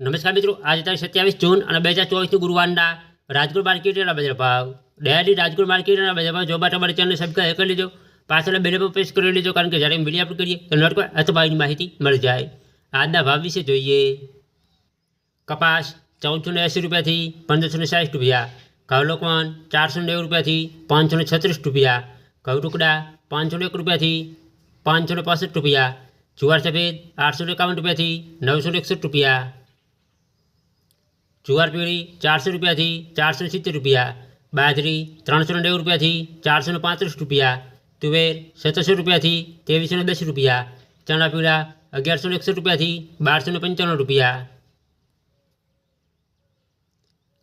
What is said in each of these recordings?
નમસ્કાર મિત્રો આજે તારીખ સત્યાવીસ જૂન અને બે હજાર ચોવીસનું ગુરુવારના રાજકોટ માર્કેટના બજાર ભાવ ડેલી રાજકોટ માર્કેટના બજાર ભાવ જોવા માટે અમારી ચેનલ સબસ્ક્રાઈબ કરી લેજો પાછળ બેલ પર પ્રેસ કરી લેજો કારણ કે જ્યારે વિડીયો અપલોડ કરીએ તો નોટ અથવાની માહિતી મળી જાય આજના ભાવ વિશે જોઈએ કપાસ ચૌદસો ને એંસી રૂપિયાથી પંદરસો ને સાઠ રૂપિયા ઘઉં લોકવાન ચારસો નેવું રૂપિયાથી પાંચસો ને છત્રીસ રૂપિયા ઘઉં ટુકડા પાંચસો ને એક રૂપિયાથી પાંચસો ને પાસઠ રૂપિયા જુવાર સફેદ આઠસો ને એકાવન રૂપિયાથી નવસો ને એકસઠ રૂપિયા જુવાર પીળી ચારસો રૂપિયાથી ચારસો સિત્તેર રૂપિયા બાજરી ત્રણસો નેવું રૂપિયાથી ચારસો પાંત્રીસ રૂપિયા તુવેર સત્તરસો રૂપિયાથી ત્રેવીસો દસ રૂપિયા ચણા પીળા અગિયારસો એકસઠ રૂપિયાથી બારસો પંચાણું રૂપિયા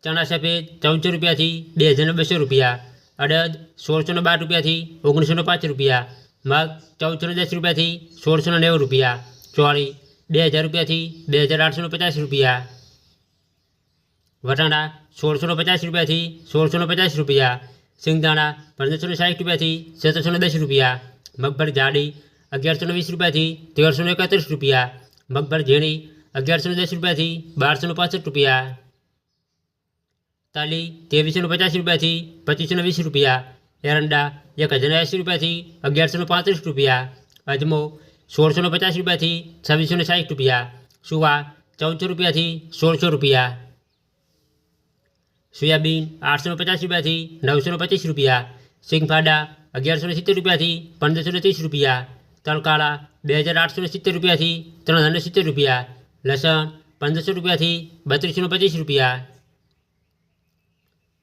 ચણા સફેદ ચૌદસો રૂપિયાથી બે હજાર બસો રૂપિયા અડદ સોળસો બાર રૂપિયાથી ઓગણીસો પાંચ રૂપિયા મગ ચૌદસો દસ રૂપિયાથી સોળસો નેવું રૂપિયા ચોળી બે હજાર રૂપિયાથી બે હજાર આઠસો પચાસ રૂપિયા વટાણા સોળસો પચાસ રૂપિયાથી સોળસો પચાસ રૂપિયા સિંગદાણા પંદરસો સાઠ રૂપિયાથી સત્તરસો દસ રૂપિયા મગફળી જાડી અગિયારસો વીસ રૂપિયાથી તેરસો એકત્રીસ રૂપિયા મગફળી ઝીણી અગિયારસો દસ રૂપિયાથી બારસો પાસઠ રૂપિયા તાલી ત્રેવીસો પચાસ રૂપિયાથી પચીસો વીસ રૂપિયા એરંડા એક હજાર એંસી રૂપિયાથી અગિયારસો પાંત્રીસ રૂપિયા અજમો સોળસો પચાસ રૂપિયાથી છવ્વીસો સાઠ રૂપિયા સુવા ચૌદસો રૂપિયાથી સોળસો રૂપિયા સોયાબીન આઠસો પચાસ રૂપિયાથી નવસો પચીસ રૂપિયા સિંગફાડા અગિયારસો સિત્તેર રૂપિયાથી પંદરસો ત્રીસ રૂપિયા તલકાળા બે હજાર આઠસો સિત્તેર રૂપિયાથી ત્રણ હજાર સિત્તેર રૂપિયા લસણ પંદરસો રૂપિયાથી બત્રીસો પચીસ રૂપિયા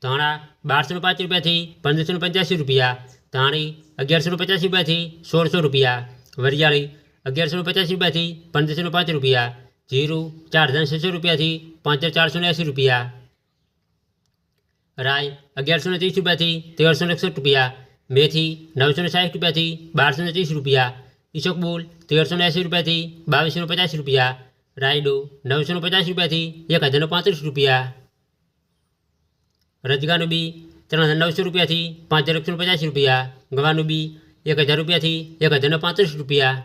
ધાણા બારસો પાંચ રૂપિયાથી પંદરસો પંચ્યાસી રૂપિયા ધાણી અગિયારસો પચાસ રૂપિયાથી સોળસો રૂપિયા વરિયાળી અગિયારસો પચાસ રૂપિયાથી પંદરસો પાંચ રૂપિયા જીરું ચાર હજાર છસો રૂપિયાથી પાંચ હજાર ચારસો એંસી રૂપિયા રાય અગિયારસો ને ત્રીસ રૂપિયાથી તેરસો એકસઠ રૂપિયા, મેથી નવસો ને સાઠ રૂપિયાથી બારસો ને ત્રીસ રૂપિયા ઈશોકબુલ તેરસો ને એંસી રૂપિયાથી બાવીસો પચાસ રૂપિયા, રાયડો નવસો ને પચાસ રૂપિયાથી એક હજાર પાંત્રીસ રૂપિયા. રજગાનું બી ત્રણ હજાર નવસો રૂપિયાથી પાંચ હજાર એકસો પચાસ રૂપિયા, ગવાનું બી એક હજાર રૂપિયાથી એક હજાર પાંત્રીસ રૂપિયા.